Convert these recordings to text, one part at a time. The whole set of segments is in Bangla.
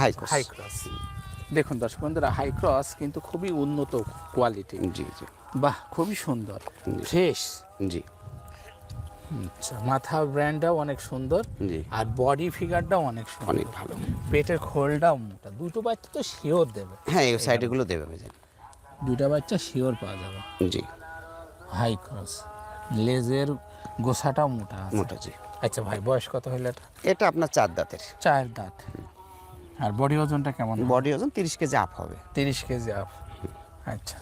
হাই ক্রস হাই ক্রস দেখুন দর্শক বন্ধুরা হাই ক্রস কিন্তু খুবই উন্নত কোয়ালিটি জি জি। বাহ খুবই সুন্দর। ফ্রেশ জি। আচ্ছা মাথা ব্র্যান্ডটাও অনেক সুন্দর জি। আর বডি ফিগারটাও অনেক সুন্দর। অনেক ভালো। পেটের খোলটাও মোটা। দুটো বাচ্চা তো শিওর দেবে। হ্যাঁ এই সাইডগুলো দেবে ভাইজান। দুটা বাচ্চা শিওর পাওয়া যাবে। জি। হাই ক্রস লেজের গোসাটাও মোটা মোটা জি। আচ্ছা ভাই বয়স কত হলো এটা? এটা আপনার চার দাঁতের। চার দাঁত। আর বডি ওজনটা কেমন বডি ওজন তিরিশ কেজি আপ হবে। তিরিশ কেজি আপ আচ্ছা।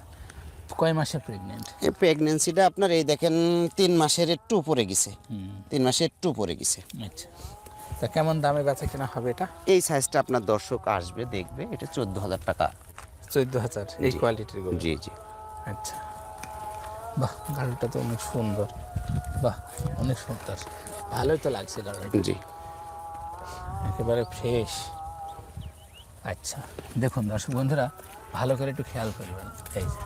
কয় মাসে প্রেগনেন্ট এই প্রেগনেন্সিটা আপনার এই দেখেন তিন মাসের একটু উপরে গেছে। হুম। তিন মাসের একটু উপরে গেছে। আচ্ছা। তা কেমন দামে বেচা কেনা হবে এটা? এই সাইজটা আপনার দর্শক আসবে দেখবে। এটা চোদ্দ হাজার টাকা। চোদ্দ হাজার এই কোয়ালিটির জি জি। আচ্ছা। বাহ গাড়িটা তো অনেক সুন্দর। বাহ অনেক সুন্দর। ভালোই তো লাগছে গাড়িটা জি। একেবারে ফ্রেশ আচ্ছা দেখুন দর্শক বন্ধুরা ভালো করে একটু খেয়াল করবেন। এই যে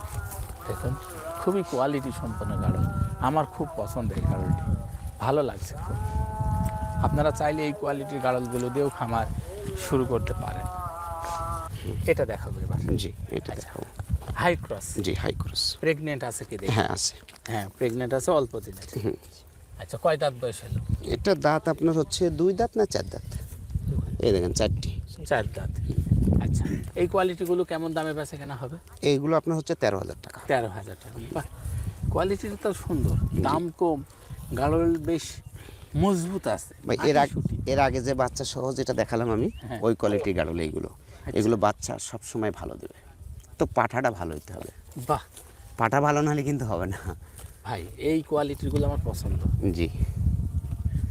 দেখুন খুবই কোয়ালিটি সম্পন্ন গাড়ল আমার খুব পছন্দ এই গাড়লটি ভালো লাগছে খুব। আপনারা চাইলে এই কোয়ালিটির গাড়লগুলো দিয়েও খামার শুরু করতে পারেন। এটা দেখাবো এবার। জি এটা দেখাবো। হাই ক্রস জি হাই ক্রস প্রেগনেন্ট আছে কি দেখি? হ্যাঁ আছে। হ্যাঁ প্রেগনেন্ট আছে অল্প দিনের। আচ্ছা কয় দাঁত বয়স হলো? এটা দাঁত আপনার হচ্ছে দুই দাঁত না চার দাঁত? এই দেখেন চারটি। চার দাঁত। আচ্ছা। এই কোয়ালিটিগুলো কেমন দামে বেচা কেনা হবে? এইগুলো আপনার হচ্ছে তেরো হাজার টাকা। তেরো হাজার টাকা। বাহ কোয়ালিটিটা তো সুন্দর। দাম কম গাড়ল বেশ মজবুত আছে। এর আগে এর আগে যে বাচ্চা সহ যেটা দেখালাম আমি হ্যাঁ। ওই কোয়ালিটির গাড়ল এইগুলো। এগুলো বাচ্চা সব সময় ভালো দেবে। তো পাঠাটা ভালো হইতে হবে। বাহ। পাঠা ভালো না হলে কিন্তু হবে না। ভাই এই কোয়ালিটিগুলো আমার পছন্দ। জি।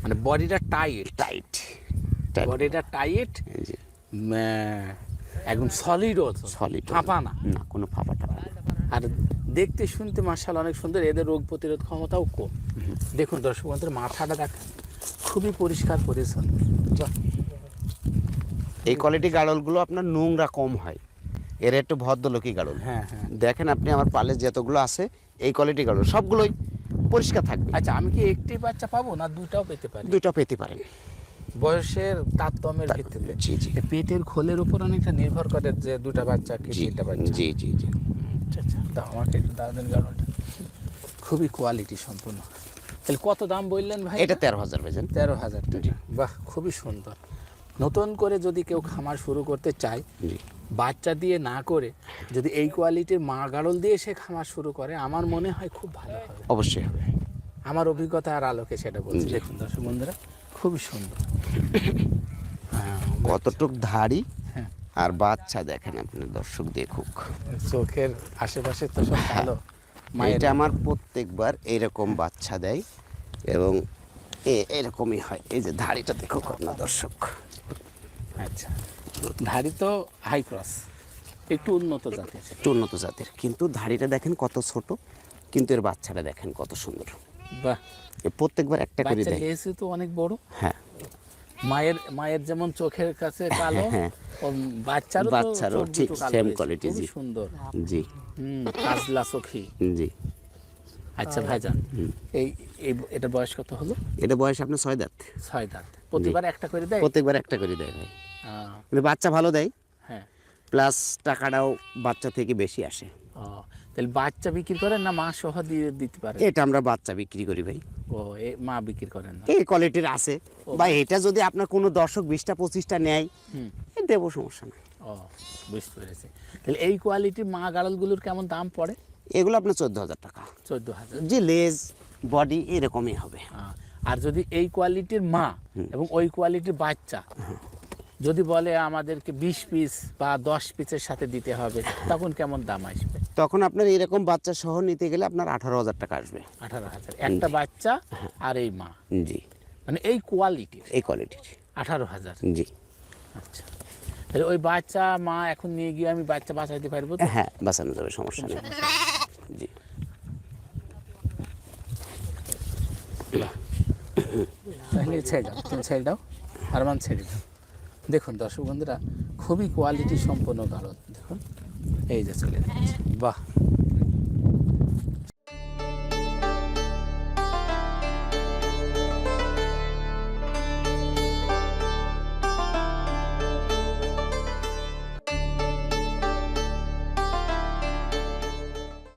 মানে বডিটা টাইট টাইট টাইট বডিটা টাইট জি। একদম সলিডও সলিড ফাঁপা না। না কোনো ফাঁপা টাপা আর দেখতে শুনতে মার্শাল অনেক সুন্দর এদের রোগ প্রতিরোধ ক্ষমতাও কম। দেখুন দর্শক বন্ধুর মাথাটা দেখেন খুবই পরিষ্কার পরিচ্ছন্ন। এই কোয়ালিটি গাড়লগুলো আপনার নোংরা কম হয়। এর একটু ভদ্রলোকই গাড়ল হ্যাঁ হ্যাঁ। দেখেন আপনি আমার পালে যতগুলো আছে এই কোয়ালিটি গাড়ল সবগুলোই পরিষ্কার থাকবে। আচ্ছা আমি কি একটি বাচ্চা পাবো না দুটাও পেতে পারি? দুইটা পেতে পারেন। বয়সের তারতম্যের ভিত্তিতে। জি জি। পেটের খোলের উপর অনেকটা নির্ভর করে যে দুটা বাচ্চা কি তিনটা বাচ্চা। জি জি জি। আচ্ছা আচ্ছা। দাও আমাকে একটু দাও দেন খুবই কোয়ালিটি সম্পূর্ণ। তাহলে কত দাম বললেন ভাই এটা তেরো হাজার বেজেন তেরো হাজার টাকা। বাহ খুবই সুন্দর। নতুন করে যদি কেউ খামার শুরু করতে চায় বাচ্চা দিয়ে না করে যদি এই কোয়ালিটির মা গাড়ল দিয়ে সে খামার শুরু করে আমার মনে হয় খুব ভালো হবে। অবশ্যই হবে। আমার অভিজ্ঞতা আর আলোকে সেটা বলছি। দেখুন দর্শক বন্ধুরা খুবই সুন্দর। হ্যাঁ কতটুক ধাড়ি হ্যাঁ। আর বাচ্চা দেখেন আপনার দর্শক দেখুক। চোখের আশেপাশে তো সব ভালো মায়ের। এটা আমার প্রত্যেকবার এইরকম বাচ্চা দেয় এবং এ- এরকমই হয়। এই যে ধাড়িটা দেখুক আপনার দর্শক। আচ্ছা ধাড়ি তো হাই ক্রস একটু উন্নত জাতের। একটু উন্নত জাতের। কিন্তু ধাড়িটা দেখেন কত ছোট কিন্তু এর বাচ্চাটা দেখেন কত সুন্দর। বাহ। প্রত্যেকবার একটা করে বাচ্চা দেয়। লেজে তো অনেক বড়? হ্যাঁ। মায়ের মায়ের যেমন চোখের কাছে কালো হ্যাঁ। বাচ্চারও বাচ্চারও ঠিক quality, খুবই জি। সুন্দর। জি। হুম কাজলা চোখি জি। আচ্ছা ভাইজান এই এই এটা বয়স কত হলো? এটা বয়স আপনার ছয় দাঁত। ছয় দাঁত। প্রতিবার একটা করে দেয়? প্রত্যেকবার একটা করে দেয় ভাই। বাচ্চা ভালো দেয়। হ্যাঁ। প্লাস টাকাটাও বাচ্চা থেকে বেশি আসে। ও তাহলে বাচ্চা বিক্রি করেন না মা সহ দিয়ে দিতে পারে এটা আমরা বাচ্চা বিক্রি করি ভাই। ও এ মা বিক্রি করেন না। এই কোয়ালিটির আছে। বা এটা যদি আপনার কোনো দর্শক বিশটা পঁচিশটা নেয় দেবো সমস্যা নেই। ও বুঝতে পেরেছি। তাহলে এই কোয়ালিটির মা গাড়লগুলোর কেমন দাম পড়ে? এগুলো আপনার চোদ্দ হাজার টাকা। চোদ্দ হাজার। যে লেজ বডি এরকমই হবে। আর যদি এই কোয়ালিটির মা এবং ওই কোয়ালিটির বাচ্চা যদি বলে আমাদেরকে বিশ পিস বা দশ পিসের সাথে দিতে হবে তখন কেমন দাম আসবে? তখন আপনার এরকম বাচ্চা সহ নিতে গেলে আপনার আঠারো হাজার টাকা আসবে। আঠারো হাজার। একটা বাচ্চা আর এই মা। জি। মানে এই কোয়ালিটির এই কোয়ালিটির আঠারো হাজার। জি। আচ্ছা। তাহলে ওই বাচ্চা মা এখন নিয়ে গিয়ে আমি বাচ্চা বাঁচাইতে পারব তো? হ্যাঁ বাঁচানো যাবে সমস্যা নেই। জি। তাহলে ছেড়ে দাও তুমি ছেড়ে দাও। আরমান ছেড়ে দাও। দেখুন দর্শক বন্ধুরা খুবই কোয়ালিটি সম্পন্ন গাড়ল দেখুন এই যে চলে বাহ!